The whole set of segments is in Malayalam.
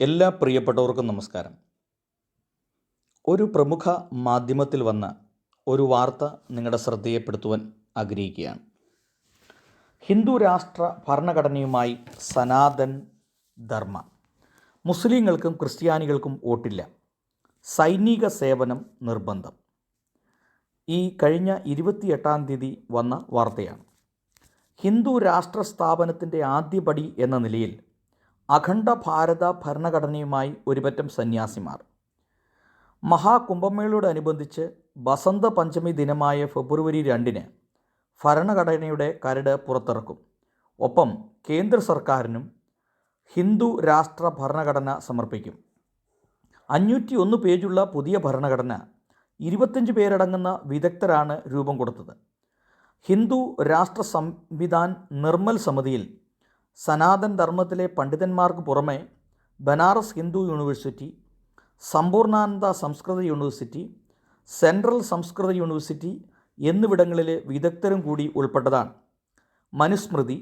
എല്ലാ പ്രിയപ്പെട്ടവർക്കും നമസ്കാരം. ഒരു പ്രമുഖ മാധ്യമത്തിൽ വന്ന ഒരു വാർത്ത നിങ്ങളുടെ ശ്രദ്ധയപ്പെടുത്തുവാൻ ആഗ്രഹിക്കുകയാണ്. ഹിന്ദു രാഷ്ട്ര ഭരണഘടനയുമായി സനാതൻ ധർമ്മ. മുസ്ലിങ്ങൾക്കും ക്രിസ്ത്യാനികൾക്കും വോട്ടില്ല. സൈനിക സേവനം നിർബന്ധം. ഈ കഴിഞ്ഞ ഇരുപത്തിയെട്ടാം തീയതി വന്ന വാർത്തയാണ്. ഹിന്ദു രാഷ്ട്ര സ്ഥാപനത്തിന്റെ ആദ്യപടി എന്ന നിലയിൽ അഖണ്ഡ ഭാരത ഭരണഘടനയുമായി ഒരുപറ്റം സന്യാസിമാർ. മഹാകുംഭമേളയോടനുബന്ധിച്ച് ബസന്ത പഞ്ചമി ദിനമായ ഫെബ്രുവരി രണ്ടിന് ഭരണഘടനയുടെ കരട് പുറത്തിറക്കും. ഒപ്പം കേന്ദ്ര സർക്കാരിനും ഹിന്ദു രാഷ്ട്ര ഭരണഘടന സമർപ്പിക്കും. അഞ്ഞൂറ്റി ഒന്ന് പേജുള്ള പുതിയ ഭരണഘടന ഇരുപത്തഞ്ച് പേരടങ്ങുന്ന വിദഗ്ധരാണ് രൂപം കൊടുത്തത്. ഹിന്ദു രാഷ്ട്ര സംവിധാൻ നിർമ്മൽ സമിതിയിൽ സനാതൻ ധർമ്മത്തിലെ പണ്ഡിതന്മാർക്ക് പുറമെ ബനാറസ് ഹിന്ദു യൂണിവേഴ്സിറ്റി സമ്പൂർണാനന്ദ സംസ്കൃത യൂണിവേഴ്സിറ്റി സെൻട്രൽ സംസ്കൃത യൂണിവേഴ്സിറ്റി എന്നിവിടങ്ങളിലെ വിദഗ്ധരും കൂടി ഉൾപ്പെട്ടതാണ്. മനുസ്മൃതി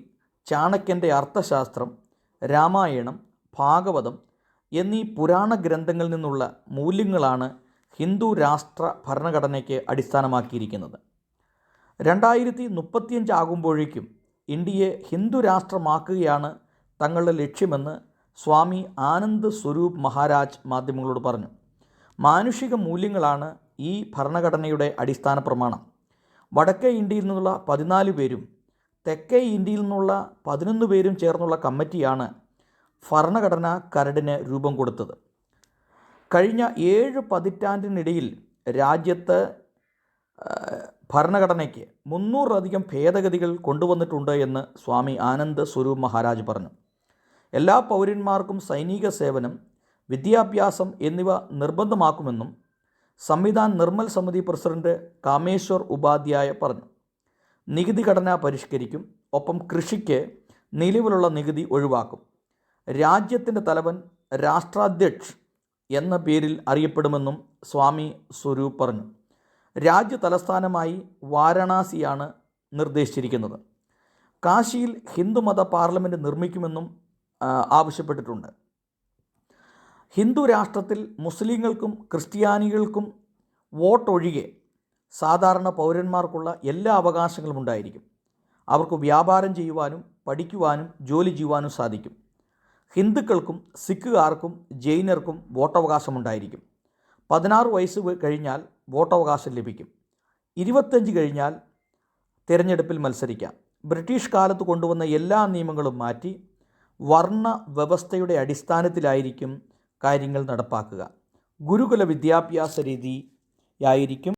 ചാണക്യന്റെ അർത്ഥശാസ്ത്രം രാമായണം ഭാഗവതം എന്നീ പുരാണ ഗ്രന്ഥങ്ങളിൽ നിന്നുള്ള മൂല്യങ്ങളാണ് ഹിന്ദു രാഷ്ട്ര ഭരണഘടനയ്ക്ക് അടിസ്ഥാനമാക്കിയിരിക്കുന്നത്. രണ്ടായിരത്തി മുപ്പത്തിയഞ്ച് ആകുമ്പോഴേക്കും ഇന്ത്യയെ ഹിന്ദു രാഷ്ട്രമാക്കുകയാണ് തങ്ങളുടെ ലക്ഷ്യമെന്ന് സ്വാമി ആനന്ദ് സ്വരൂപ് മഹാരാജ് മാധ്യമങ്ങളോട് പറഞ്ഞു. മാനുഷിക മൂല്യങ്ങളാണ് ഈ ഭരണഘടനയുടെ അടിസ്ഥാന പ്രമാണം. വടക്കേ ഇന്ത്യയിൽ നിന്നുള്ള പതിനാല് പേരും തെക്കേ ഇന്ത്യയിൽ നിന്നുള്ള പതിനൊന്ന് പേരും ചേർന്നുള്ള കമ്മിറ്റിയാണ് ഭരണഘടന കരടിന് രൂപം കൊടുത്തത്. കഴിഞ്ഞ ഏഴ് പതിറ്റാണ്ടിനിടയിൽ രാജ്യത്ത് ഭരണഘടനയ്ക്ക് മുന്നൂറിലധികം ഭേദഗതികൾ കൊണ്ടുവന്നിട്ടുണ്ട് എന്ന് സ്വാമി ആനന്ദ് സ്വരൂപ് മഹാരാജ് പറഞ്ഞു. എല്ലാ പൗരന്മാർക്കും സൈനിക സേവനം വിദ്യാഭ്യാസം എന്നിവ നിർബന്ധമാക്കുമെന്നും സംവിധാൻ നിർമ്മൽ സമിതി പ്രസിഡന്റ് കാമേശ്വർ ഉപാധ്യായ പറഞ്ഞു. നികുതി ഘടന പരിഷ്കരിക്കും ഒപ്പം കൃഷിക്ക് നിലവിലുള്ള നികുതി ഒഴിവാക്കും. രാജ്യത്തിന്റെ തലവൻ രാഷ്ട്രാധ്യക്ഷ് എന്ന പേരിൽ അറിയപ്പെടുമെന്നും സ്വാമി സ്വരൂപ് പറഞ്ഞു. രാജ്യ തലസ്ഥാനമായി വാരണാസിയാണ് നിർദ്ദേശിച്ചിരിക്കുന്നത്. കാശിയിൽ ഹിന്ദുമത പാർലമെന്റ് നിർമ്മിക്കുമെന്നും ആവശ്യപ്പെട്ടിട്ടുണ്ട്. ഹിന്ദു രാഷ്ട്രത്തിൽ മുസ്ലിങ്ങൾക്കും ക്രിസ്ത്യാനികൾക്കും വോട്ടൊഴികെ സാധാരണ പൗരന്മാർക്കുള്ള എല്ലാ അവകാശങ്ങളും ഉണ്ടായിരിക്കും. അവർക്ക് വ്യാപാരം ചെയ്യുവാനും പഠിക്കുവാനും ജോലി ചെയ്യുവാനും സാധിക്കും. ഹിന്ദുക്കൾക്കും സിഖുകാർക്കും ജൈനർക്കും വോട്ടവകാശമുണ്ടായിരിക്കും. പതിനാറ് വയസ്സ് കഴിഞ്ഞാൽ വോട്ടവകാശം ലഭിക്കും. ഇരുപത്തഞ്ച് കഴിഞ്ഞാൽ തിരഞ്ഞെടുപ്പിൽ മത്സരിക്കാം. ബ്രിട്ടീഷ് കാലത്ത് കൊണ്ടുവന്ന എല്ലാ നിയമങ്ങളും മാറ്റി വർണ വ്യവസ്ഥയുടെ അടിസ്ഥാനത്തിലായിരിക്കും കാര്യങ്ങൾ നടപ്പാക്കുക. ഗുരുകുല വിദ്യാഭ്യാസ രീതിയായിരിക്കും